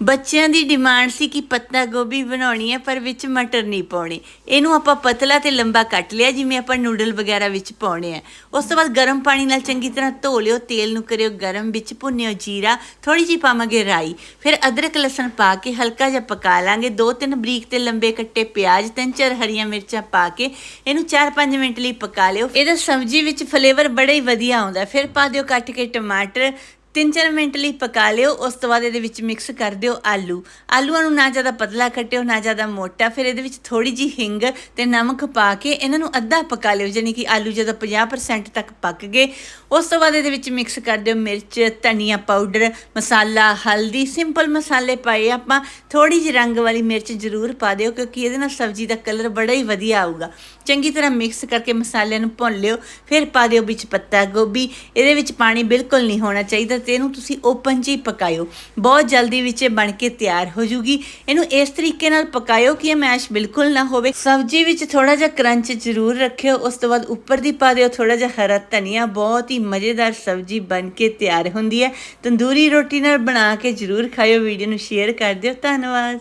ਬੱਚਿਆਂ ਦੀ ਡਿਮਾਂਡ ਸੀ ਕਿ ਪੱਤਾ ਗੋਭੀ ਬਣਾਉਣੀ ਹੈ, ਪਰ ਵਿੱਚ ਮਟਰ ਨਹੀਂ ਪਾਉਣੇ। ਇਹਨੂੰ ਆਪਾਂ ਪਤਲਾ ਤੇ ਲੰਬਾ ਕੱਟ ਲਿਆ, ਜਿਵੇਂ ਆਪਾਂ ਨੂਡਲ ਵਗੈਰਾ ਵਿੱਚ ਪਾਉਣੇ ਆ। ਉਸ ਤੋਂ ਬਾਅਦ ਗਰਮ ਪਾਣੀ ਨਾਲ ਚੰਗੀ ਤਰ੍ਹਾਂ ਧੋ ਲਿਓ, ਤੇਲ ਨੂੰ ਕਰਿਓ ਗਰਮ ਵਿੱਚ, ਭੁੰਨਿਓ ਜੀਰਾ ਥੋੜੀ ਜਿਹੀ ਪਾਵਾਂਗੇ ਰਾਈ। ਫਿਰ ਅਦਰਕ, ਲਸਣ ਪਾ ਕੇ ਹਲਕਾ ਜਿਹਾ ਪਕਾ ਲਾਂਗੇ। ਦੋ ਤਿੰਨ ਬਰੀਕ ਤੇ ਲੰਬੇ ਕੱਟੇ ਪਿਆਜ਼, ਤਿੰਨ ਚਾਰ ਹਰੀਆਂ ਮਿਰਚਾਂ ਪਾ ਕੇ ਇਹਨੂੰ 4-5 ਮਿੰਟ ਲਈ ਪਕਾ ਲਿਓ। ਇਹਦਾ ਸਬਜ਼ੀ ਵਿੱਚ ਫਲੇਵਰ ਬੜਾ ਹੀ ਵਧੀਆ ਆਉਂਦਾ। ਫਿਰ ਪਾ ਦਿਓ ਕੱਟ ਕੇ ਟਮਾਟਰ ਤਿੰਨ ਚਾਰ ਮਿੰਟ ਲਈ ਪਕਾ ਲਿਓ, ਉਸ ਤੋਂ ਬਾਅਦ ਇਹਦੇ ਵਿੱਚ ਮਿਕਸ ਕਰ ਦਿਓ ਆਲੂ। ਆਲੂਆਂ ਨੂੰ ਨਾ ਜ਼ਿਆਦਾ ਪਤਲਾ ਕੱਟਿਓ, ਨਾ ਜ਼ਿਆਦਾ ਮੋਟਾ, ਫਿਰ ਇਹਦੇ ਵਿੱਚ ਥੋੜੀ ਜੀ ਹਿੰਗ ਤੇ ਨਮਕ ਪਾ ਕੇ ਇਹਨਾਂ ਨੂੰ ਅੱਧਾ ਪਕਾ ਲਿਓ ਯਾਨੀ ਕਿ ਆਲੂ ਜਦੋਂ 50% ਤੱਕ ਪੱਕ ਗਏ, ਉਸ ਤੋਂ ਬਾਅਦ ਇਹਦੇ ਵਿੱਚ ਮਿਕਸ ਕਰ ਦਿਓ ਮਿਰਚ, ਧਨੀਆ ਪਾਊਡਰ ਮਸਾਲਾ, ਹਲਦੀ ਸਿੰਪਲ ਮਸਾਲੇ ਪਾਏ ਆਪਾਂ ਥੋੜੀ ਜਿਹੀ ਰੰਗ ਵਾਲੀ ਮਿਰਚ ਜ਼ਰੂਰ ਪਾ ਦਿਓ, ਕਿਉਂਕਿ ਇਹਦੇ ਨਾਲ ਸਬਜ਼ੀ ਦਾ ਕਲਰ ਬੜਾ ਹੀ ਵਧੀਆ ਆਊਗਾ। ਚੰਗੀ ਤਰ੍ਹਾਂ ਮਿਕਸ ਕਰਕੇ ਮਸਾਲਿਆਂ ਨੂੰ ਭੁੰਨ ਲਿਓ, ਫਿਰ ਪਾ ਦਿਓ ਵਿੱਚ ਪੱਤਾ ਗੋਭੀ, ਇਹਦੇ ਵਿੱਚ ਪਾਣੀ ਬਿਲਕੁਲ ਨਹੀਂ ਹੋਣਾ ਚਾਹੀਦਾ ਤੇ ਇਹਨੂੰ ਤੁਸੀਂ ਓਪਨ 'ਚ ਹੀ ਪਕਾਇਓ। ਬਹੁਤ ਜਲਦੀ ਵਿੱਚ ਇਹ ਬਣ ਕੇ ਤਿਆਰ ਹੋ ਜੂਗੀ। ਇਹਨੂੰ ਇਸ ਤਰੀਕੇ ਨਾਲ ਪਕਾਇਓ ਕਿ ਇਹ ਮੈਸ਼ ਬਿਲਕੁਲ ਨਾ ਹੋਵੇ। ਸਬਜ਼ੀ ਵਿੱਚ ਥੋੜਾ ਜਿਹਾ ਕਰੰਚ ਜ਼ਰੂਰ ਰੱਖਿਓ। ਉਸ ਤੋਂ ਬਾਅਦ ਉੱਪਰ ਦੀ ਪਾ ਦਿਓ ਥੋੜਾ ਜਿਹਾ ਹਰਾ ਧਨੀਆ। ਬਹੁਤ ਹੀ ਮਜ਼ੇਦਾਰ ਸਬਜ਼ੀ ਬਣ ਕੇ ਤਿਆਰ ਹੁੰਦੀ ਹੈ। ਤੰਦੂਰੀ ਰੋਟੀ ਨਾਲ ਬਣਾ ਕੇ ਜ਼ਰੂਰ ਖਾਇਓ। ਵੀਡੀਓ ਨੂੰ ਸ਼ੇਅਰ ਕਰ ਦਿਓ। ਧੰਨਵਾਦ।